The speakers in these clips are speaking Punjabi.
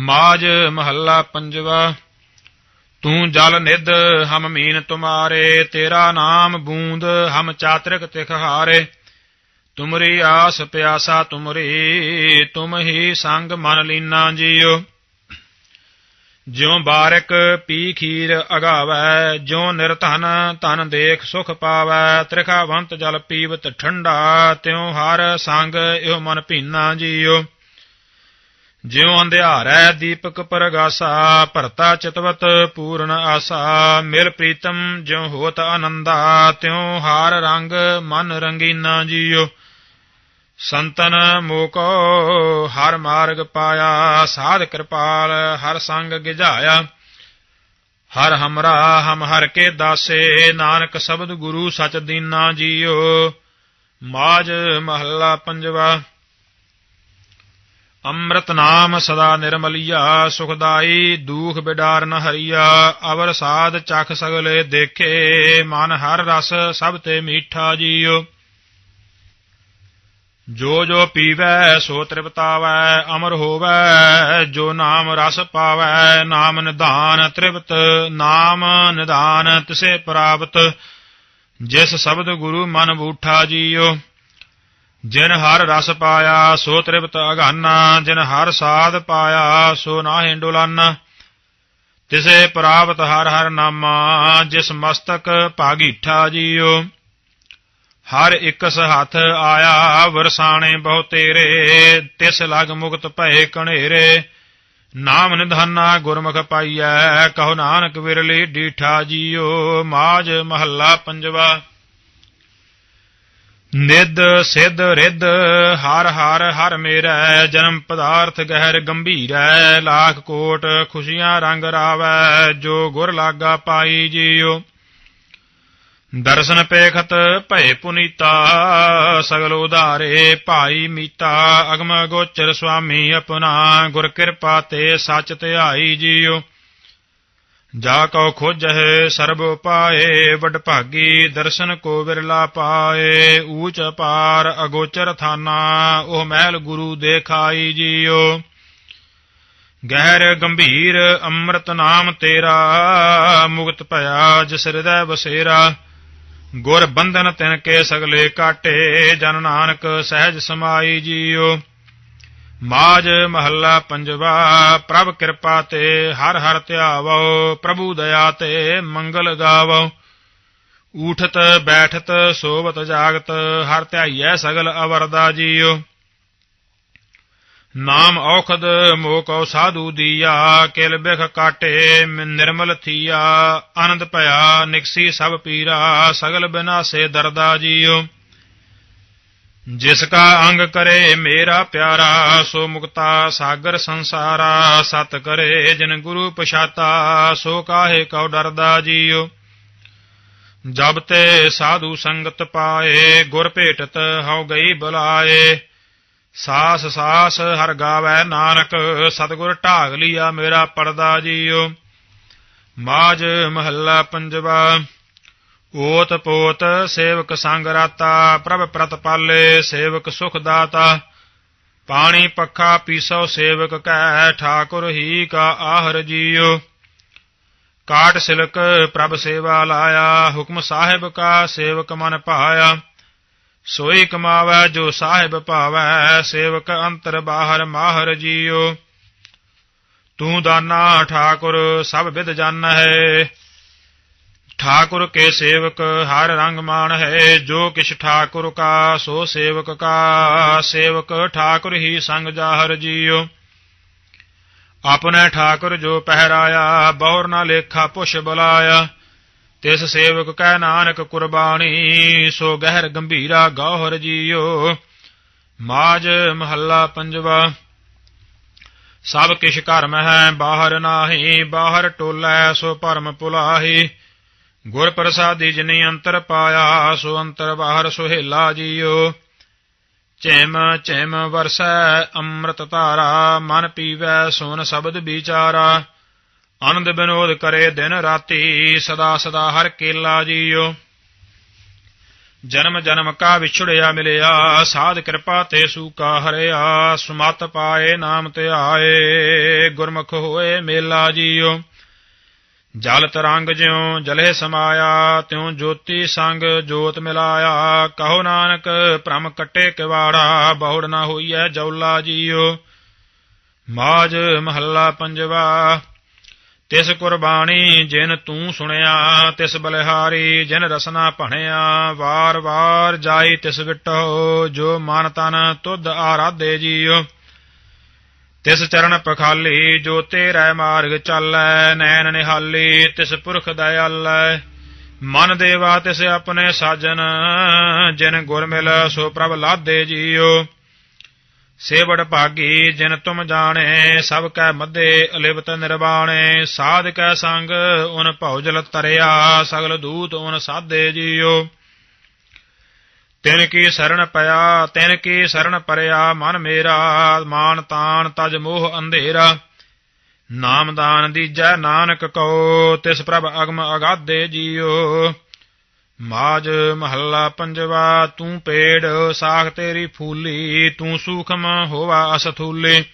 ਮਾਜ ਮਹੱਲਾ ਪੰਜਵਾ। ਤੂੰ ਜਲ ਨਿਦ ਹਮ ਮੀਨ ਤੁਮਾਰੇ, ਤੇਰਾ ਨਾਮ ਬੂੰਦ ਹਮ ਚਾਤ੍ਰਿਕ ਤਿਖਹਾਰੇ ਤੁਮਰੀ ਆਸ ਪਿਆਸਾ ਤੁਮਰੀ, ਤੁਮ ਹੀ ਸੰਗ ਮਨ ਲੀਨਾ ਜੀਓ। ਜਿਉ ਬਾਰਕ ਪੀ ਖੀਰ ਅਗਾਵੈ, ਜਿਉ ਨਿਰਧਨ ਧਨ ਦੇਖ ਸੁਖ ਪਾਵੈ। ਤ੍ਰਿਖਾਵੰਤ ਜਲ ਪੀਵਤ ਠੰਡਾ, ਤਿਉ ਹਰ ਸੰਗ ਇਹੋ ਮਨ ਭੀਨਾ ਜੀਓ। ਜਿਉ ਅੰਧਿਆਰੈ ਦੀਪਕ ਪਰਗਾਸਾ, ਭਰਤਾ ਚਿਤਵਤ ਪੂਰਨ ਆਸਾ। ਮਿਲ ਪ੍ਰੀਤਮ, ਜਿਉ ਹੋਤ ਆਨੰਦਾ, ਤਿਉ ਹਾਰ ਰੰਗ ਮਨ ਰੰਗੀਨਾ ਜੀਓ ਸੰਤਨ ਮੋਕੋ, ਹਰ ਮਾਰਗ ਪਾਇਆ, ਸਾਧ ਕਿਰਪਾਲ, ਹਰ ਸੰਗ ਗਿਝਾਇਆ। ਹਰ ਹਮਰਾ, ਹਮ ਹਰ ਕੇ ਦਾਸੇ, ਨਾਨਕ ਸ਼ਬਦ ਗੁਰੂ ਸਚ ਦੀਨਾ ਜੀਓ ਮਾਜ ਮਹੱਲਾ ਪੰਜਵਾ। ਅੰਮ੍ਰਿਤ ਨਾਮ ਸਦਾ ਨਿਰਮਲਿਆ, ਸੁਖਦਾਈ, ਦੁਖ ਬਿਡਾਰ ਨ ਹਰੀਆ, ਅਵਰ ਸਾਧ ਚਖ ਸਗਲੇ ਦੇਖੇ, ਮਨ ਹਰ ਰਸ ਸਭ ਤੇ ਮੀਠਾ ਜੀਓ ਜੋ ਜੋ ਪੀਵੈ, ਸੋ ਤ੍ਰਿਪਤਾਵੈ, ਅਮਰ ਹੋਵੈ, ਜੋ ਨਾਮ ਰਸ ਪਾਵੈ, ਨਾਮ ਨਿਧਾਨ ਤ੍ਰਿਪਤ, ਨਾਮ ਨਿਧਾਨ ਤਿਸੇ ਪ੍ਰਾਪਤ, ਜਿਸ ਸ਼ਬਦ ਗੁਰੂ ਮਨ ਬੂਠਾ ਜੀਓ ਜਿਨ ਹਰ ਰਸ ਪਾਇਆ, ਸੋ ਤ੍ਰਿਪਤ ਅਗਾਨਾ, ਜਿਨ ਹਰ ਸਾਧ ਪਾਇਆ, ਸੋ ਨਾਹਿ ਡੁਲਾਨਾ। ਤਿਸੇ ਪ੍ਰਾਪਤ ਹਰ ਹਰ ਨਾਮਾ, ਜਿਸ ਮਸਤਕ ਭਾਗੀਠਾ ਜੀਓ ਹਰ ਇਕਸ ਹੱਥ ਆਇਆ, ਵਰਸਾਣੇ ਬਹੁ ਤੇਰੇ, ਤਿਸ ਲਗ ਮੁਕਤ ਭਏ ਕਣੇਰੇ। ਨਾਮ ਨਿਧਾਨਾ ਗੁਰਮੁਖ ਪਾਈਐ, ਕਹੋ ਨਾਨਕ ਵਿਰਲੇ ਡੀਠਾ ਜੀਓ ਮਾਜ ਮਹੱਲਾ ਪੰਜਵਾ। ਨਿਦ ਸਿਧ ਰਿਦ ਹਰ ਹਰ ਹਰ ਮੇਰੈ, ਜਨਮ ਪਦਾਰਥ ਗਹਿਰ ਗੰਭੀਰੈ, ਲੱਖ ਕੋਟ ਖੁਸ਼ੀਆਂ ਰੰਗ ਰਾਵੈ, ਜੋ ਗੁਰ ਲਾਗਾ ਪਾਈ ਜੀਓ। ਦਰਸ਼ਨ ਪੇਖਤ ਭਏ ਪੁਨੀਤਾ, ਸਗਲ ਉਧਾਰੇ ਭਾਈ ਮੀਤਾ, ਅਗਮ ਗੋਚਰ ਸੁਆਮੀ ਆਪਣਾ, ਗੁਰ ਕਿਰਪਾ ਤੇ ਸਚ ਧਿਆਈ ਜੀਓ। ਜਾ ਕਉ ਖੋਜਹਿ ਸਰਬ ਪਾਏ ਵਡ ਭਾਗੀ ਦਰਸ਼ਨ ਕੋ ਵਿਰਲਾ ਪਾਏ। ਊਚ ਪਾਰ ਅਗੋਚਰ ਥਾਨਾ, ਉਹ ਮਹਿਲ ਗੁਰੂ ਦੇਖਾਈ ਜੀਓ। ਗਹਿਰ ਗੰਭੀਰ ਅੰਮ੍ਰਿਤ ਨਾਮ ਤੇਰਾ, ਮੁਕਤ ਭਇਆ ਜਿਸ ਹਿਰਦੈ ਬਸੇਰਾ ਗੁਰ ਬੰਧਨ ਤਿਨ ਕੇ ਸਗਲੇ ਕਾਟੇ, ਜਨ ਨਾਨਕ ਸਹਿਜ ਸਮਾਈ ਜੀਓ। ਮਾਜ ਮਹੱਲਾ ਪੰਜਵਾ, ਪ੍ਰਭ ਕਿਰਪਾ ਤੇ ਹਰ ਹਰ ਧਿਆਵੋ, ਪ੍ਰਭੂ ਦਇਆ ਤੇ ਮੰਗਲ ਗਾਵੋ। ਊਠਤ, ਬੈਠਤ, ਸੋਵਤ, ਜਾਗਤ, ਹਰ ਧਿਆਈਐ ਸਗਲ ਅਵਰਦਾ ਜੀਓ। ਨਾਮ ਔਖਦ ਮੋਕਉ ਸਾਧੂ ਦੀਆ, ਕਿਲ ਬਿਖ ਕਾਟੇ ਨਿਰਮਲ ਥੀਆ, ਆਨੰਦ ਭਇਆ, ਨਿਕਸੀ ਸਭ ਪੀਰਾ, ਸਗਲ ਬਿਨਾਸੇ ਦਰਦਾ ਜੀਓ। ਜਿਸ ਕਾ ਅੰਗ ਕਰੇ ਮੇਰਾ ਪਿਆਰਾ, ਸੋ ਮੁਕਤਾ ਸਾਗਰ ਸੰਸਾਰਾ, ਸਤ ਕਰੇ ਜਿਨ ਗੁਰੂ ਪਛਾਤਾ, ਸੋ ਕਾਹੇ ਕਉ ਡਰਦਾ ਜੀਓ ਜਬ ਤੇ ਸਾਧੂ ਸੰਗਤ ਪਾਏ, ਗੁਰ ਭੇਟਤ ਹਉ ਗਈ ਬੁਲਾਏ। ਸਾਸ ਸਾਸ ਹਰ ਗਾਵੈ ਨਾਨਕ, ਸਤਗੁਰ ਢਾਗ ਲਿਆ ਮੇਰਾ ਪਰਦਾ ਜੀਓ ਮਾਜ ਮਹੱਲਾ ਪੰਜਵਾ ਓਤ ਪੋਤ ਸੇਵਕ ਸੰਗ ਰਾਤਾ, ਪ੍ਰਭ ਪ੍ਰਤਪਾਲੇ ਸੇਵਕ ਸੁਖ ਦਾਤਾ। ਪਾਣੀ ਪੱਖਾ ਪੀਸੋ ਸੇਵਕ ਕੈ, ਠਾਕੁਰ ਹੀ ਕਾ ਆਹਰ ਜੀਓ। ਕਾਟ ਸਿਲਕ ਪ੍ਰਭ ਸੇਵਾ ਲਾਇਆ, ਹੁਕਮ ਸਾਹਿਬ ਕਾ ਸੇਵਕ ਮਨ ਭਾਇਆ। ਸੋਈ ਕਮਾਵੈ ਜੋ ਸਾਹਿਬ ਭਾਵੈ, ਸੇਵਕ ਅੰਤਰ ਬਾਹਰ ਮਾਹਰ ਜੀਓ। ਤੂੰ ਦਾਨਾ, ਠਾਕੁਰ ਸਭ ਵਿਦ ਜਾਣ। ਹੈ ਠਾਕੁਰ ਕੇ ਸੇਵਕ ਹਰ ਰੰਗ ਮਾਨ ਹੈ ਜੋ ਕਿਛ ਠਾਕੁਰ ਕਾ ਸੋ ਸੇਵਕ ਕਾ ਸੇਵਕ ਠਾਕੁਰ ਹੀ ਸੰਗ ਜਾਹਰ ਜੀਓ ਆਪਣੇ ਠਾਕੁਰ ਜੋ ਪਹਿਰਾਇਆ ਬਹੁਰ ਨਾ ਲੇਖਾ ਪੁਛ ਬੁਲਾਇਆ ਤਿਸ ਸੇਵਕ ਕਹਿ ਨਾਨਕ ਕੁਰਬਾਨੀ ਸੋ ਗਹਿਰ ਗੰਭੀਰਾ ਗੌਹਰ ਜੀਓ ਮਾਜ ਮਹੱਲਾ ਪੰਜਵਾ ਸਭ ਕਿਛ ਕਰਮ ਹੈ ਬਾਹਰ ਨਾਹੀ ਬਾਹਰ ਟੋਲੈ ਸੋ ਭਰਮ ਭੁਲਾਹੀ ਗੁਰ ਪ੍ਰਸਾਦੀ ਜਿਨੇ ਅੰਤਰ ਪਾਇਆ, ਸੋ ਅੰਤਰ ਬਾਹਰ ਸੁਹੇਲਾ ਜੀਓ। ਚੈਮ ਚੈਮ ਵਰਸੈ ਅੰਮ੍ਰਿਤ ਧਾਰਾ, ਮਨ ਪੀਵੈ ਸੋਨ ਸ਼ਬਦ ਵਿਚਾਰਾ। ਆਨੰਦ ਬਿਨੋਦ ਕਰੇ ਦਿਨ ਰਾਤੀ, ਸਦਾ ਸਦਾ ਹਰ ਕੇਲਾ ਜੀਓ। ਜਨਮ ਜਨਮ ਕਾ ਵਿਛੜਿਆ ਮਿਲਿਆ, ਸਾਧ ਕਿਰਪਾ ਤੇ ਸੂਕਾ ਹਰਿਆ, ਸੁਮਤ ਪਾਏ ਨਾਮ ਧਿਆਏ ਗੁਰਮੁਖ ਹੋਏ ਮੇਲਾ ਜੀਓ। ਜਲ ਤਰੰਗ ਜਿਉ ਜਲੇ ਸਮਾਇਆ, ਤਿਉ ਜੋਤੀ ਸੰਗ ਜੋਤ ਮਿਲਾਇਆ। ਕਹੋ ਨਾਨਕ, ਭ੍ਰਮ ਕਟੇ ਕਿਵਾੜਾ, ਬਹੁੜ ਨਾ ਹੋਈਐ ਜੌਲਾ ਜੀਓ। ਮਾਜ ਮਹੱਲਾ ਪੰਜਵਾ, ਤਿਸ ਕੁਰਬਾਨੀ ਜਿਨ ਤੂੰ ਸੁਣਿਆ, ਤਿਸ ਬਲਿਹਾਰੀ ਜਿਨ ਰਸਨਾ ਭਣਿਆ। ਵਾਰ ਵਾਰ ਜਾਈ ਤਿਸ ਵਿਟੋ ਜੋ ਮਨ ਤਨ ਤੁਧ ਆਰਾਧੇ ਜੀਓ। ਤਿਸ ਚਰਨ ਪਖਾਲੀ, ਜੋ ਤੇਰੇ ਮਾਰਗ ਚੱਲੈ, ਨੈਣ ਨਿਹਾਲੀ, ਤਿਸ ਪੁਰਖ ਦਇਆਲੈ। ਮਨ ਦੇਵਾ ਤਿਸ ਆਪਣੇ ਸਾਜਨ, ਜਿਨ ਗੁਰ ਮਿਲ ਸੋ ਪ੍ਰਭ ਲਾਦੇ ਜੀਓ। ਸੇਵੜ ਭਾਗੀ, ਜਿਨ ਤੁਮ ਜਾਣੇ, ਸਭ ਕੈ ਮੱਧੇ ਅਲਿਪਤ ਨਿਰਵਾਣੇ। ਸਾਧ ਕੈ ਸੰਗ, ਉਨ ਭਉਜਲ ਤਰਿਆ, ਸਗਲ ਦੂਤ ਉਨ ਸਾਦੇ ਜੀਓ। ਤਿਨ ਕੀ ਸਰਣ ਪਿਆ, ਤਿਨ ਕੀ ਸਰਣ ਪਰਿਆ, ਮਨ ਮੇਰਾ, ਮਾਨ ਤਾਨ ਤਜ ਮੋਹ ਅੰਧੇਰਾ। ਨਾਮਦਾਨ ਦੀਜੈ ਨਾਨਕ ਕਉ, ਤਿਸ ਪ੍ਰਭ ਅਗਮ ਅਗਾਧੇ ਜੀਓ ਮਾਜ ਮਹੱਲਾ ਪੰਜਵਾ, ਤੂੰ ਪੇੜ, ਸਾਖ ਤੇਰੀ ਫੂਲੀ, ਤੂੰ ਸੂਖਮ ਹੋਵਾ ਅਸਥੂਲੇ।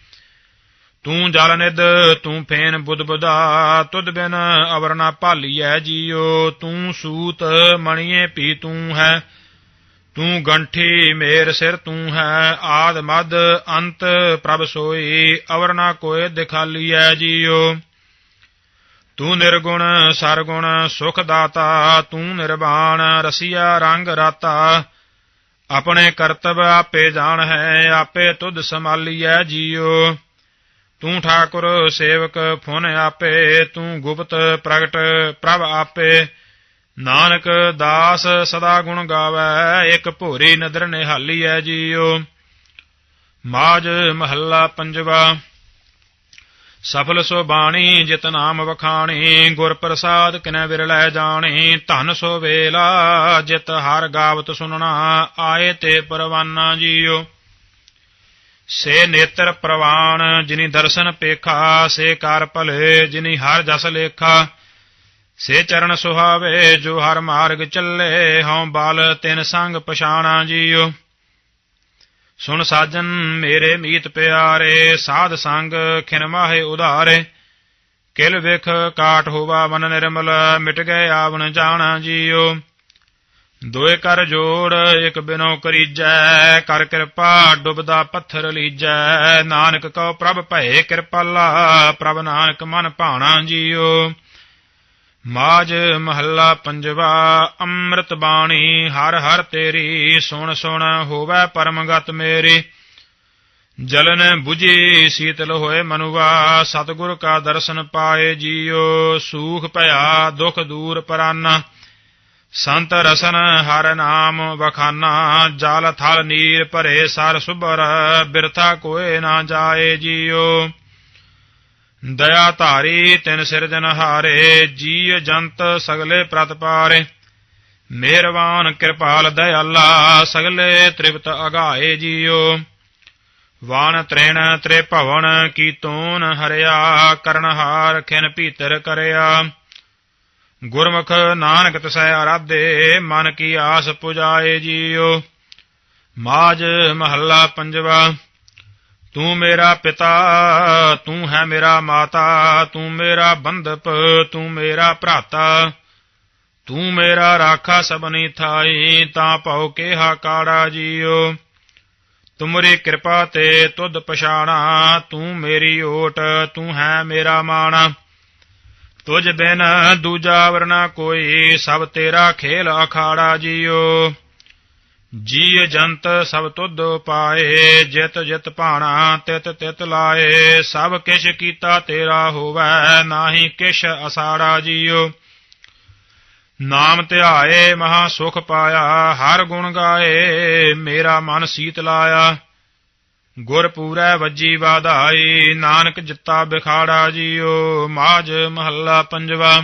ਤੂੰ ਜਲ ਨਿਦ ਤੂੰ ਫੇਨ ਬੁੱਧ ਬੁਧਾ, ਤੁਧ ਬਿਨ ਅਵਰ ਨਾ ਭਾਲੀਐ ਜੀਓ ਤੂੰ ਸੂਤ, ਮਣੀਏ ਪੀ ਤੂੰ ਹੈ। ਤੂੰ ਗੰਠੀ ਮੇਰ ਸਿਰ ਤੂੰ ਹੈ, ਆਦ ਮਦ ਅੰਤ ਪ੍ਰਭ ਸੋਈ, ਅਵਰ ਨਾ ਕੋਏ ਦਿਖਾਲੀਐ ਜੀਓ। ਤੂੰ ਨਿਰਗੁਣ, ਸਰਗੁਣ, ਸੁਖ ਦਾਤਾ, ਤੂੰ ਨਿਰਵਾਣ ਰਸੀਆ ਰੰਗ ਰਾਤਾ। ਆਪਣੇ ਕਰਤਵ ਆਪੇ ਜਾਣ ਹੈ, ਆਪੇ ਤੁਧ ਸੰਭਾਲੀਐ ਜੀਓ। ਤੂੰ ਠਾਕੁਰ ਸੇਵਕ, ਫੁਨ ਆਪੇ, ਤੂੰ ਗੁਪਤ ਪ੍ਰਗਟ ਪ੍ਰਭ ਆਪੇ। ਨਾਨਕ ਦਾਸ ਸਦਾ ਗੁਣ ਗਾਵੇ, ਇੱਕ ਭੋਰੀ ਨਦਰ ਨਿਹਾਲੀ ਐ ਜੀਓ ਮਾਜ ਮਹੱਲਾ ਪੰਜਵਾ, ਸਫਲ ਸੋ ਬਾਣੀ, ਜਿਤ ਨਾਮ ਵਖਾਣੀ, ਗੁਰ ਪ੍ਰਸਾਦ ਕਿਨੈ ਵਿਰਲੇ ਜਾਣੀ, ਧਨ ਸੋ ਵੇਲਾ, ਜਿਤ ਹਰ ਗਾਵਤ ਸੁਨਣਾ, ਆਏ ਤੇ ਪਰਵਾਨਾ ਜੀਓ ਸੇ ਨੇਤਰ ਪ੍ਰਵਾਨ, ਜਿਨੀ ਦਰਸ਼ਨ ਪੇਖਾ, ਸੇ ਕਰ ਭਲੇ, ਜਿਨੀ ਹਰ ਜਸ ਲੇਖਾ। ਸੇ ਚਰਨ ਸੁਹਾਵੇ, ਜੋ ਹਰ ਮਾਰਗ ਚੱਲੇ, ਹਉ ਬਲ ਤਿਨ ਸੰਗ ਪਛਾਣਾ ਜੀਓ ਸੁਣ ਸਾਜਨ ਮੇਰੇ ਮੀਤ ਪਿਆਰੇ, ਸਾਧ ਸੰਗ ਖਿਨ ਮਾਹੇ ਉਧਾਰੇ। ਕਿਲ ਵਿਖ ਕਾਟ ਹੋਵਾ ਮਨ ਨਿਰਮਲ, ਮਿਟ ਗਏ ਆਵਣ ਜਾਣਾ ਜੀਓ ਦੋਏ ਕਰ ਜੋੜ, ਇਕ ਬਿਨੋ ਕਰੀਜੈ, ਕਰ ਕਿਰਪਾ ਡੁਬਦਾ ਪੱਥਰ ਲੀਜੈ। ਨਾਨਕ ਕਉ ਪ੍ਰਭ ਭਏ ਕਿਰਪਾਲਾ ਪ੍ਰਭ ਨਾਨਕ ਮਨ ਭਾਣਾ ਜੀਓ ਮਾਜ ਮਹੱਲਾ ਪੰਜਵਾ, ਅੰਮ੍ਰਿਤ ਬਾਣੀ, ਹਰ ਹਰ ਤੇਰੀ, ਸੁਣ ਸੁਣ ਹੋਵੇ ਪਰਮਗਤ ਮੇਰੀ। ਜਲਨ 부ਜੀ ਸੀਤਲ ਹੋਏ ਮਨੁਆ, ਸਤਿਗੁਰ ਕਾ ਦਰਸ਼ਨ ਪਾਏ ਜੀਓ, ਸੂਖ ਭਇਆ, ਦੁਖ ਦੂਰ ਪਰਾਨਾ। ਸੰਤ ਰਸਨ ਹਰ ਨਾਮ ਵਖਾਨਾ, ਜਲ ਥਲ ਨੀਰ ਭਰੇ ਸਰ ਸੁਭਰ, ਬਿਰਥਾ ਕੋਏ ਨਾ ਜਾਏ ਜੀਓ। ਦਇਆ ਧਾਰੀ ਤਿਨ ਸਿਰਜਨ ਹਾਰੇ ਜੀ ਜੰਤ ਸਗਲੇ ਪ੍ਰਤਪਾਰੇ ਮਿਹਰਬਾਨ ਕਿਰਪਾਲ ਦਇਆਲਾ, ਸਗਲੇ ਤ੍ਰਿਪਤ ਅਗਾਏ ਜੀਓ। ਵਾਣ ਤ੍ਰੇਣ ਤ੍ਰੇ ਭਵਨ ਕੀ ਤੂਨ ਹਰਿਆ, ਕਰਨਹਾਰ ਖਿਨ ਭੀਤਰ ਕਰਿਆ। ਗੁਰਮੁਖ ਨਾਨਕ ਤਸੈ ਆਰਾਧੇ, ਮਨ ਕੀ ਆਸ ਪੁਜਾਏ ਜੀਓ। ਮਾਜ ਮਹੱਲਾ ਪੰਜਵਾ। ਤੂੰ ਮੇਰਾ ਪਿਤਾ, ਤੂੰ ਹੈ ਮੇਰਾ ਮਾਤਾ, ਤੂੰ ਮੇਰਾ ਬੰਧਪ, ਤੂੰ ਮੇਰਾ ਭਰਾਤਾ। ਤੂੰ ਮੇਰਾ ਰਾਖਾ ਸਭਨੀ ਥਾਈ, ਤਾਂ ਭਉ ਕੇਹਾ ਕਾੜਾ ਜੀਓ। ਤੁਮਰੀ ਕਿਰਪਾ ਤੇ ਤੁਧ ਪਛਾਣਾ, ਤੂੰ ਮੇਰੀ ਓਟ, ਤੂੰ ਹੈ ਮੇਰਾ ਮਾਣਾ। ਤੁਝ ਬਿਨ ਦੂਜਾ ਵਰਨਾ ਕੋਈ, ਸਭ ਤੇਰਾ ਖੇਲ ਅਖਾੜਾ ਜੀਓ। ਜੀ ਜੰਤ ਸਭ ਤੁਧ ਪਾਏ, ਜਿਤ ਜਿਤ ਭਾਣਾ ਤਿਤ ਤਿਤ ਲਾਏ, ਸਭ ਕਿਛ ਕੀਤਾ ਤੇਰਾ ਹੋਵੈ, ਨਾਹੀ ਕਿਛ ਅਸਾੜਾ ਜੀਓ ਨਾਮ ਧਿਆਏ, ਮਹਾ ਸੁਖ ਪਾਇਆ, ਹਰ ਗੁਣ ਗਾਏ, ਮੇਰਾ ਮਨ ਸੀਤ ਲਾਇਆ। ਗੁਰ ਪੂਰੈ ਵੱਜੀ ਵਾਧਾਈ, ਨਾਨਕ ਜਿੱਤਾ ਬਿਖਾੜਾ ਜੀਓ ਮਾਜ ਮਹੱਲਾ ਪੰਜਵਾ।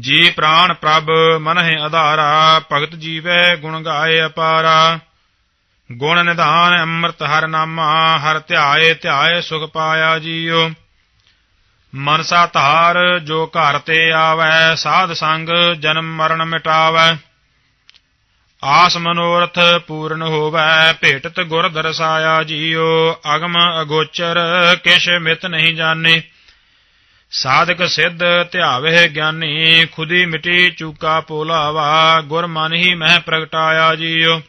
ਜੀ ਪ੍ਰਾਣ ਪ੍ਰਭ ਮਨਹਿ ਆਧਾਰਾ, ਭਗਤ ਜੀਵੈ ਗੁਣ ਗਾਏ ਅਪਾਰਾ। ਗੁਣ ਨਿਧਾਨ ਅੰਮ੍ਰਿਤ ਹਰ ਨਾਮਾ, ਹਰ ਧਿਆਏ ਧਿਆਏ ਸੁਖ ਪਾਇਆ ਜੀਓ ਮਨਸਾ ਧਾਰ ਜੋ ਘਰ ਤੇ ਆਵੈ, ਸਾਧ ਸੰਗ ਜਨਮ ਮਰਨ ਮਿਟਾਵੈ। ਆਸ ਮਨੋਰਥ ਪੂਰਨ ਹੋਵੈ, ਭੇਟਤ ਗੁਰ ਦਰਸਾਇਆ ਜੀਓ ਅਗਮ ਅਗੋਚਰ, ਕਿਛ ਮਿਤ ਨਹੀਂ ਜਾਣੇ। ਸਾਧਕ ਸਿੱਧ ਧਿਆਵੇ ਗਿਆਨੀ, ਖੁਦੀ ਮਿਟੀ ਚੂਕਾ ਪੋਲਾਵਾ, ਗੁਰ ਮਨ ਹੀ ਮਹਿ ਪ੍ਰਗਟਾਇਆ ਜੀਓ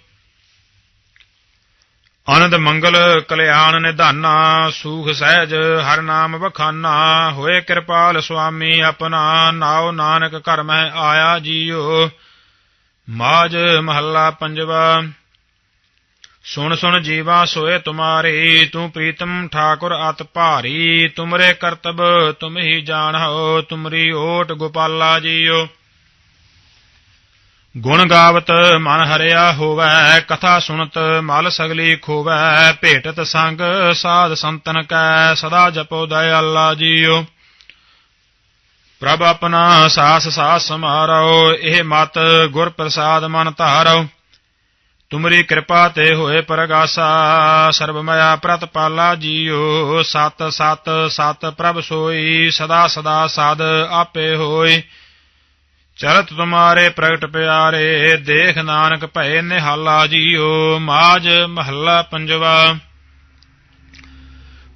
ਆਨੰਦ ਮੰਗਲ ਕਲਿਆਣ ਨਿਧਾਨਾ, ਸੂਖ ਸਹਿਜ ਹਰ ਨਾਮ ਵਖਾਨਾ, ਹੋਏ ਕਿਰਪਾਲ ਸੁਆਮੀ ਆਪਣਾ, ਨਾਉ ਨਾਨਕ ਘਰ ਮਹਿ ਆਇਆ ਜੀਓ ਮਾਜ ਮਹੱਲਾ ਪੰਜਵਾ। ਸੁਣ ਸੁਣ ਜੀਵਾ ਸੋਏ ਤੁਮਾਰੇ, ਤੂੰ ਪ੍ਰੀਤਮ ਠਾਕੁਰ ਅਤ ਭਾਰੀ, ਤੁਮਰੇ ਕਰਤਬ ਤੁਮ ਹੀ ਜਾਣੋ ਤੁਮਰੀ ਓਟ ਗੋਪਾਲਾ ਜੀਓ। ਗੁਣ ਗਾਵਤ ਮਨ ਹਰਿਆ ਹੋਵੈ, ਕਥਾ ਸੁਣਤ ਮਲ ਸਗਲੀ ਖੋਵੈ, ਭੇਟਤ ਸੰਗ ਸਾਧ ਸੰਤਨ ਕੈ, ਸਦਾ ਜਪੋ ਦਇਆਲਾ ਜੀਓ। ਪ੍ਰਭ ਆਪਣਾ ਸਾਸ ਸਾਸ ਸਮਾਰੋ, ਇਹ ਮਤ ਗੁਰ ਪ੍ਰਸਾਦ ਮਨ ਧਾਰੋ। ਤੁਮਰੀ ਕਿਰਪਾ ਤੇ ਹੋਏ ਪਰਗਾਸਾ, ਸਰਬਮਇਆ ਪ੍ਰਤਪਾਲਾ ਜੀਓ, ਸਤ ਸਤ ਸਤ ਪ੍ਰਭ ਸੋਈ, ਸਦਾ ਸਦਾ ਸਦ ਆਪੇ ਹੋਈ। ਚਰਤ ਤੁਮਾਰੇ ਪ੍ਰਗਟ ਪਿਆਰੇ, ਦੇਖ ਨਾਨਕ ਭਏ ਨਿਹਾਲਾ ਜੀਓ, ਮਾਜ ਮਹੱਲਾ ਪੰਜਵਾ।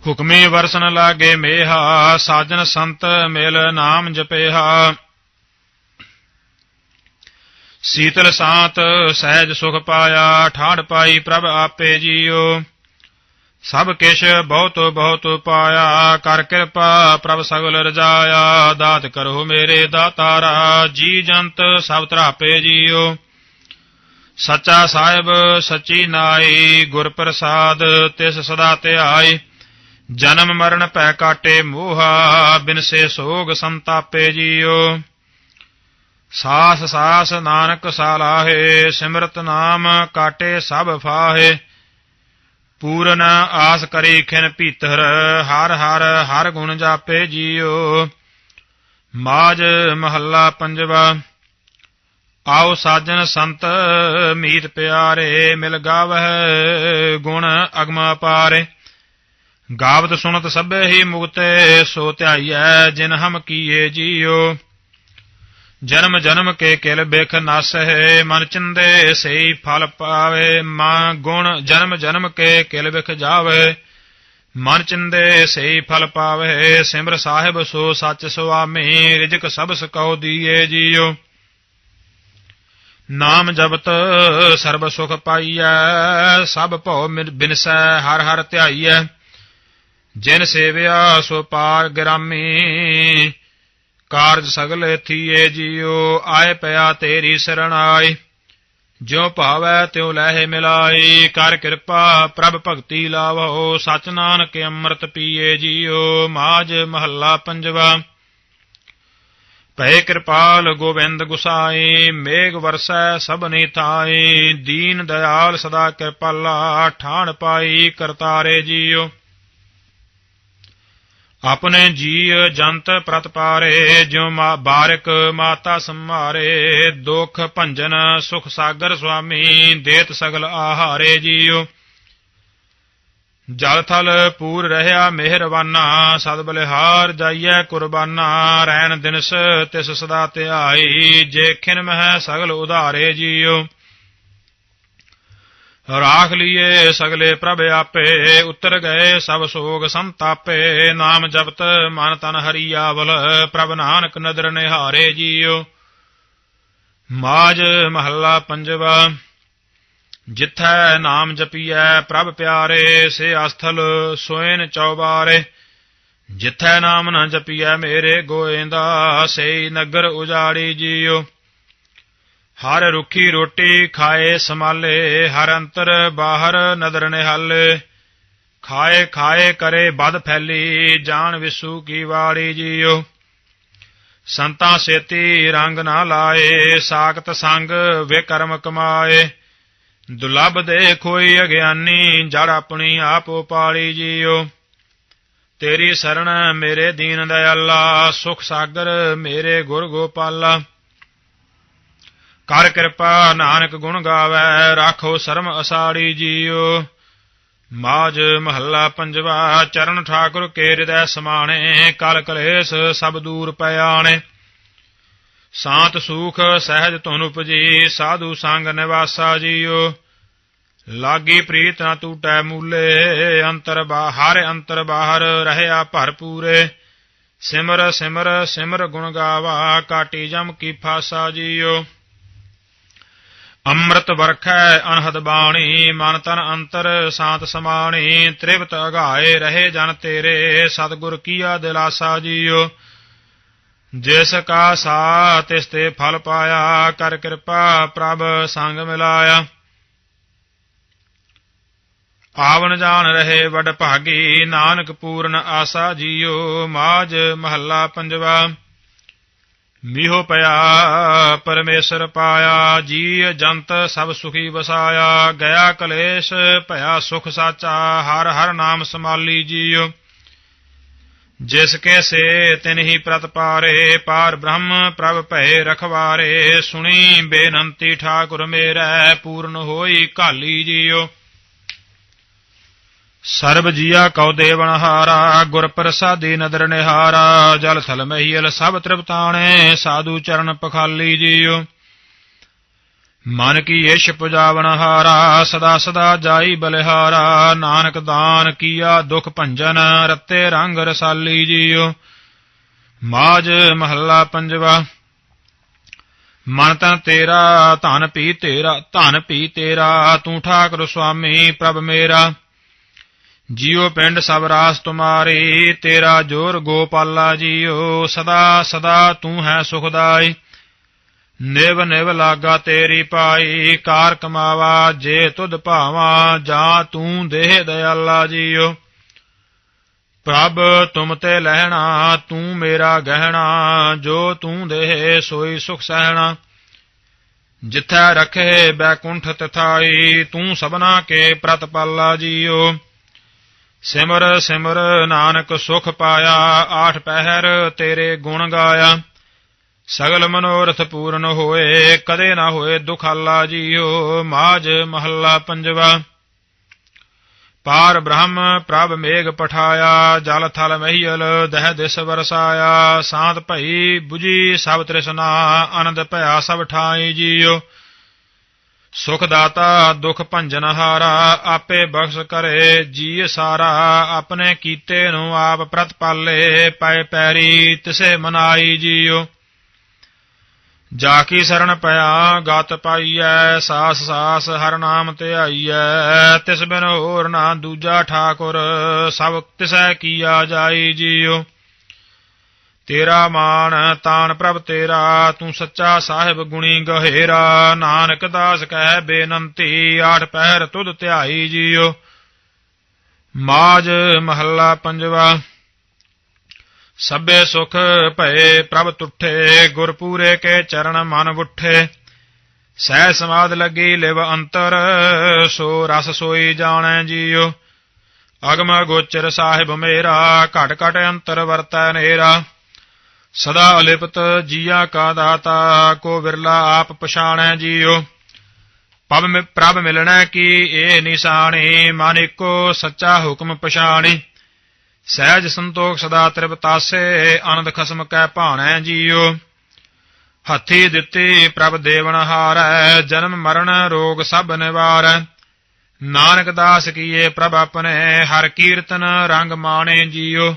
ਹੁਕਮੇ ਵਰਸਨ ਲਾਗੇ ਮੇਹਾ, ਸਾਜਨ ਸੰਤ ਮਿਲ ਨਾਮ ਜਪੇਹਾ। ਸੀਤਲ ਸਾਤ, ਸਹਿਜ ਸੁਖ ਪਾਇਆ ਠਾੜ ਪਾਈ ਪ੍ਰਭ ਆਪੇ ਜੀਓ। ਸਭ ਕਿਛ ਬਹੁਤ ਬਹੁਤ ਪਾਇਆ, ਕਰ ਕਿਰਪਾ ਪ੍ਰਭ ਸਗਲ ਰਜਾਇਆ, ਦਾਤ ਕਰੋ ਮੇਰੇ ਦਾਤਾਰਾ ਜੀ ਜੰਤ ਸਭ ਤਰਾਪੇ ਜੀਓ। ਸੱਚਾ ਸਾਹਿਬ, ਸੱਚੀ ਨਾਈ, ਗੁਰ ਪ੍ਰਸਾਦ, ਤਿਸ ਸਦਾ ਧਿਆਈ। ਜਨਮ ਮਰਨ ਪੈ ਕਾਟੇ ਮੋਹਾ ਬਿਨਸੇ ਸੋਗ ਸੰਤਾਪੇ ਜੀਓ। ਸਾਸ ਸਾਸ ਨਾਨਕ ਸਾਲਾਹੇ, ਸਿਮਰਤ ਨਾਮ ਕਾਟੇ ਸਭ ਫਾਹੇ। ਪੂਰਨ ਆਸ ਕਰੀ ਖਿਨ ਭੀਤਰ, ਹਰ ਹਰ ਹਰ ਗੁਣ ਜਾਪੇ ਜੀਓ। ਮਾਜ ਮਹੱਲਾ ਪੰਜਵਾ, ਆਓ ਸਾਜਨ ਸੰਤ ਮੀਤ ਪਿਆਰੇ, ਮਿਲ ਗਾਵਹਿ ਗੁਣ ਅਗਮ ਪਾਰੇ। ਗਾਵਤ ਸੁਣਤ ਸਭੇ ਹੀ ਮੁਕਤੇ, ਸੋ ਧਿਆਈਐ ਜਿਨ ਹਮ ਕੀਏ ਜੀਓ। ਜਨਮ ਜਨਮ ਕੇ ਕਿਲ ਬਿਖ ਨਸਹਿ, ਮਨ ਚਿੰਦੇ ਸਈ ਫਲ ਪਾਵੇ। ਮਾ ਗੁਣ ਜਨਮ ਜਨਮ ਕੇ ਕਿਲ ਬਿਖ ਜਾਵੇ। ਮਨ ਚਿੰਦੇ ਸਈ ਫਲ ਪਾਵੇ। ਸਿਮਰ ਸਾਹਿਬ ਸੋ ਸੱਚ ਸੁਆਮੀ, ਰਿਜਕ ਸਭ ਸਕਉ ਦੀਏ ਜੀਓ ਨਾਮ ਜਪਤ ਸਰਬ ਸੁਖ ਪਾਈਐ, ਸਭ ਭਉ ਬਿਨਸੈ, ਹਰ ਹਰ ਧਿਆਈਐ। ਜਿਨ ਸੇਵਿਆ ਸੋ ਪਾਰ ਗ੍ਰਾਮੀ ਕਾਰਜ ਸਗਲੇ ਥੀਏ ਜੀਓ ਆਏ ਪਿਆ ਤੇਰੀ ਸਰਣਾਈ। ਜਿਉ ਭਾਵੈ ਤਿਉ ਲਹਿ ਮਿਲਾਈ, ਕਰ ਕਿਰਪਾ ਪ੍ਰਭ ਭਗਤੀ ਲਾਵੋ ਸਚ ਨਾਨਕ ਅੰਮ੍ਰਿਤ ਪੀਏ ਜੀਓ ਮਾਜ ਮਹੱਲਾ ਪੰਜਵਾ। ਭੈ ਕਿਰਪਾਲ ਗੋਬਿੰਦ ਗੁਸਾਈ, ਮੇਘ ਵਰਸੈ ਸਭਨੀ ਥਾਈ। ਦੀਨ ਦਇਆਲ ਸਦਾ ਕਿਰਪਾਲਾ, ਠਾਣ ਪਾਈ ਕਰਤਾਰੇ ਜੀਓ ਆਪਣੇ ਜੀਅ ਜੰਤ ਪ੍ਰਤਪਾਰੇ, ਜਿਉ ਮਾ ਬਾਰਿਕ ਮਾਤਾ ਸੰਭਾਰੇ ਦੁਖ ਭੰਜਨ ਸੁਖ ਸਾਗਰ ਸੁਆਮੀ, ਦੇਤ ਸਗਲ ਆਹਾਰੇ ਜੀਓ ਜਲ ਥਲ ਪੂਰ ਰਹਿਆ ਮਿਹਰਬਾਨਾ, ਸਦ ਬਲਿਹਾਰ ਜਾਈਐ ਕੁਰਬਾਨਾ, ਰੈਣ ਦਿਨਸ ਤਿਸ ਸਦਾ ਧਿਆਈ, ਜੇ ਖਿਨ ਮਹਿ ਸਗਲ ਉਧਾਰੇ ਜੀਓ ਰਾਖ ਲੀਏ ਸਗਲੇ ਪ੍ਰਭ ਆਪੇ, ਉਤਰ ਗਏ ਸਭ ਸੋਗ ਸੰਤਾਪੇ, ਨਾਮ ਜਪਤ ਮਨ ਤਨ ਹਰੀਆਵਲ ਪ੍ਰਭ ਨਾਨਕ ਨਦਰ ਨਿਹਾਰੇ ਜੀਓ। ਮਾਜ ਮਹੱਲਾ ਪੰਜਵਾ, ਜਿਥੈ ਨਾਮ ਜਪੀਐ ਪ੍ਰਭ ਪਿਆਰੇ, ਸੇ ਅਸਥਲ ਸੋਇਨ ਚੌਬਾਰੇ। ਜਿਥੈ ਨਾਮ ਨ ਜਪੀਐ ਮੇਰੇ ਗੋਇੰਦਾ ਸੇ ਨਗਰ ਉਜਾੜੀ ਜੀਓ। ਹਰ ਰੁੱਖੀ ਰੋਟੀ ਖਾਏ ਸਮਾਲੇ ਹਰ ਅੰਤਰ ਬਾਹਰ ਨਦਰ ਨਿਹਾਲੇ। ਖਾਏ ਖਾਏ ਕਰੇ ਬਦ ਫੈਲੀ, ਜਾਣ ਵਿਸੂ ਕੀ ਵਾੜੀ ਜੀਓ। ਸੰਤਾਂ ਸੇਤੀ ਰੰਗ ਨਾ ਲਾਏ, ਸਾਖਤ ਸੰਗ ਵੇ ਕਰਮ ਕਮਾਏ। ਦੁਲਬ ਦੇ ਕੋਈ ਅਗਿਆਨੀ, ਜੜ ਆਪਣੀ ਆਪ ਉਪਾਲੀ ਜੀਓ। ਤੇਰੀ ਸਰਣ ਮੇਰੇ ਦੀਨ ਦਇਆਲਾ, ਸੁਖ ਸਾਗਰ ਮੇਰੇ ਗੁਰ ਗੋਪਾਲਾ। ਕਰ ਕਿਰਪਾ, ਨਾਨਕ ਗੁਣ ਗਾਵੇ, ਰਾਖੋ ਸ਼ਰਮ ਅਸਾੜੀ ਜੀਓ ਮਾਜ ਮਹੱਲਾ ਪੰਜਵਾ, ਚਰਨ ਠਾਕੁਰ ਕੇ ਹਿਰਦੈ ਸਮਾਣੇ, ਕਲ ਕਲੇਸ਼ ਸਭ ਦੂਰ ਪਿਆਣੇ ਸਾਤ ਸੂਖ ਸਹਿਜ ਧੁਨ ਉਪਜੀ, ਸਾਧੂ ਸੰਗ ਨਿਵਾਸਾ ਜੀਓ ਲਾਗੀ ਪ੍ਰੀਤ ਨਾ ਟੂਟੈ ਮੂਲੇ, ਅੰਤਰ ਬਾਹਰ ਅੰਤਰ ਬਾਹਰ ਰਹਿਆ ਭਰਪੂਰੇ ਸਿਮਰ ਸਿਮਰ ਸਿਮਰ ਗੁਣ ਗਾਵਾ, ਕਾਟੀ ਜਮ ਕੀ ਫਾਸਾ ਜੀਓ ਅੰਮ੍ਰਿਤ ਵਰਖੈ ਅਨਹਦ ਬਾਣੀ, ਮਨ ਤਨ ਅੰਤਰ, ਸਾਤ ਸਮਾਣੀ ਤ੍ਰਿਪਤ ਅਗਾਏ, ਰਹੇ ਜਨ ਤੇਰੇ, ਸਤਿਗੁਰ ਕੀਆ ਦਿਲਾਸਾ ਜੀਓ। ਜਿਸ ਕਾ ਸਾ ਤਿਸ ਤੇ ਫਲ ਪਾਇਆ, ਕਰ ਕਿਰਪਾ ਪ੍ਰਭ ਸੰਗ ਮਿਲਾਇਆ। ਆਵਨ ਜਾਣ ਰਹੇ ਵਡ ਭਾਗੀ, ਨਾਨਕ ਪੂਰਨ ਆਸਾ ਜੀਓ ਮਾਜ ਮਹੱਲਾ ਪੰਜਵਾ। ਮੀਹੋ ਪਿਆ, ਪਰਮੇਸ਼ਰ ਪਾਇਆ ਜੀ ਜੰਤ ਸਭ ਸੁਖੀ ਵਸਾਇਆ, ਗਿਆ ਕਲੇਸ਼, ਭਇਆ ਸੁਖ ਸਾਚਾ, ਹਰ ਹਰ ਨਾਮ ਸਮਾਲੀ ਜੀਓ ਜਿਸ ਕੇ ਸੇ ਤਿਨਹੀ ਪ੍ਰਤ ਪਾਰੇ, ਪਾਰ ਬ੍ਰਹਮ ਪ੍ਰਭ ਭਏ ਰਖਵਾਰੇ, ਸੁਣੀ ਬੇਨੰਤੀ ਠਾਕੁਰ ਮੇਰੈ, ਪੂਰਨ ਹੋਈ ਕਾਲੀ ਜੀਓ ਸਰਬ ਜੀਆ ਕਉ ਦੇਵਨ ਹਾਰਾ ਗੁਰ ਪ੍ਰਸਾਦੀ ਨਦਰ ਨਿਹਾਰਾ, ਜਲ ਥਲ ਮਹੀਲ ਸਭ ਤ੍ਰਿਪਤਾਣੇ, ਸਾਧੂ ਚਰਨ ਪਖਾਲੀ ਜੀਓ ਮਨ ਕੀ ਏਸ਼ ਪੁਜਾਵਨ ਹਾਰਾ ਸਦਾ ਸਦਾ ਜਾਈ ਬਲਿਹਾਰਾ, ਨਾਨਕ ਦਾਨ ਕੀਆ ਦੁਖ ਭੰਜਨ, ਰਤੇ ਰੰਗ ਰਸਾਲੀ ਜੀਓ ਮਾਜ ਮਹੱਲਾ ਪੰਜਵਾ, ਮਨ ਤਨ ਤੇਰਾ, ਧਨ ਪੀ ਤੇਰਾ, ਧਨ ਪੀ ਤੇਰਾ, ਤੂੰ ਠਾਕੁਰ ਸੁਆਮੀ ਪ੍ਰਭ ਮੇਰਾ। ਜੀਉ ਪਿੰਡ ਸਭ ਰਾਸ ਤੁਮਾਰੀ, ਤੇਰਾ ਜੋਰ ਗੋਪਾਲਾ ਜੀਓ, ਸਦਾ ਸਦਾ ਤੂੰ ਹੈ ਸੁਖਦਾਈ। ਨਿਵ ਨਿਵ ਲਾਗਾ ਤੇਰੀ ਪਾਈ, ਕਾਰ ਕਮਾਵਾ, ਜੇ ਤੁਧ ਭਾਵਾ, ਜਾਂ ਤੂੰ ਦੇਹ ਦਇਆਲਾ ਜੀਓ। ਪ੍ਰਭ, ਤੁਮ ਤੇ ਲਹਿਣਾ, ਤੂੰ ਮੇਰਾ ਗਹਿਣਾ, ਜੋ ਤੂੰ ਦੇਹ, ਸੋਈ ਸੁਖ ਸਹਿਣਾ। ਜਿੱਥੈ ਰਖੇ ਬੈਕੁੰਠ ਤਥਾਈ, ਤੂੰ ਸਭਨਾ ਕੇ ਪ੍ਰਤਪਾਲਾ ਜੀਓ। ਸਿਮਰ ਸਿਮਰ ਨਾਨਕ ਸੁਖ ਪਾਇਆ, ਆਠ ਪਹਿਰ ਤੇਰੇ ਗੁਣ ਗਾਇਆ। ਸਗਲ ਮਨੋਰਥ ਪੂਰਨ ਹੋਏ, ਕਦੇ ਨਾ ਹੋਏ ਦੁਖਾਲਾ ਜੀਓ ਮਾਜ ਮਹੱਲਾ ਪੰਜਵਾ। ਪਾਰ ਬ੍ਰਹਮ, ਪ੍ਰਭ ਮੇਘ ਪਠਾਇਆ, ਜਲ ਥਲ ਮਹੀਲ, ਦਹ ਦਿਸ ਵਰਸਾਇਆ। ਸਾਂਤ ਭਈ 부ਜੀ ਸਭ ਤ੍ਰਿਸ਼ਨਾ, ਆਨੰਦ ਭਇਆ ਸਭ ਠਾਈ ਜੀਓ। ਸੁਖ ਦਾਤਾ ਦੁਖ ਭੰਜਨ ਹਾਰਾ, ਆਪੇ ਬਖਸ਼ ਕਰੇ ਜੀ ਸਾਰਾ, ਆਪਣੇ ਕੀਤੇ ਨੂੰ ਆਪ ਪ੍ਰਤਪਾਲੇ ਪੈ ਪੈਰੀ ਤਿਸੇ ਮਨਾਈ ਜੀਓ ਜਾ ਕੀ ਸਰਣ ਪਿਆ, ਗਤ ਪਾਈਐ, ਸਾਸ ਸਾਸ ਹਰ ਨਾਮ ਤੇ ਆਈਐ, ਤਿਸ ਬਿਨ ਹੋਰ ਨਾ ਦੂਜਾ ਠਾਕੁਰ, ਸਭ ਤਿਸੈ ਕੀਆ ਜਾਈ ਜੀਓ ਤੇਰਾ ਮਾਨ ਤਾਨ ਪ੍ਰਭ ਤੇਰਾ, ਤੂੰ ਸੱਚਾ ਸਾਹਿਬ ਗੁਣੀ ਗਹਿਰਾ। ਨਾਨਕ ਦਾਸ ਕਹਿ ਬੇਨੰਤੀ, ਆਠ ਪਹਿਰ ਤੁਧ ਧਿਆਈ ਜੀਓ। ਮਾਜ ਮਹੱਲਾ ਪੰਜਵਾ, ਸਭੇ ਸੁਖ ਭਏ ਪ੍ਰਭ ਤੁਠੇ ਗੁਰ ਕੇ ਚਰਨ ਮਨ ਉਠੇ। ਸਹਿ ਸਮਾਦ ਲੱਗੀ ਲਿਵ ਅੰਤਰ, ਸੋ ਰਸ ਸੋਈ ਜਾਣੈ ਜੀਓ। ਅਗਮ ਗੋਚਰ ਸਾਹਿਬ ਮੇਰਾ, ਘਟ ਘਟ ਅੰਤਰ ਵਰਤੈ ਨੇਰਾ। ਸਦਾ ਅਲਿਪਤ ਜੀਆ ਕਾ ਦਾਤਾ, ਕੋ ਵਿਰਲਾ ਆਪ ਪਛਾਣੈ ਜੀਓ ਪਬ ਮੇ ਪ੍ਰਭ ਮਿਲਣਾ ਕੀ ਇਹ ਨਿਸ਼ਾਨੀ, ਮਨ ਇੱਕੋ ਸੱਚਾ ਹੁਕਮ ਪਛਾਣੀ। ਸਹਿਜ ਸੰਤੋਖ ਸਦਾ ਤ੍ਰਿਪਤਾਸੇ ਆਨੰਦ ਖਸਮ ਕੈ ਭਾਣੈ ਜੀਓ ਹੱਥੀ ਦਿੱਤੀ ਪ੍ਰਭ ਦੇਵਨ ਹਾਰੈ, ਜਨਮ ਮਰਨ ਰੋਗ ਸਭ ਨਿਵਾਰੈ। ਨਾਨਕ ਦਾਸ ਕੀਏ ਪ੍ਰਭ ਆਪਣੇ, ਹਰ ਕੀਰਤਨ ਰੰਗ ਮਾਣੇ ਜੀਓ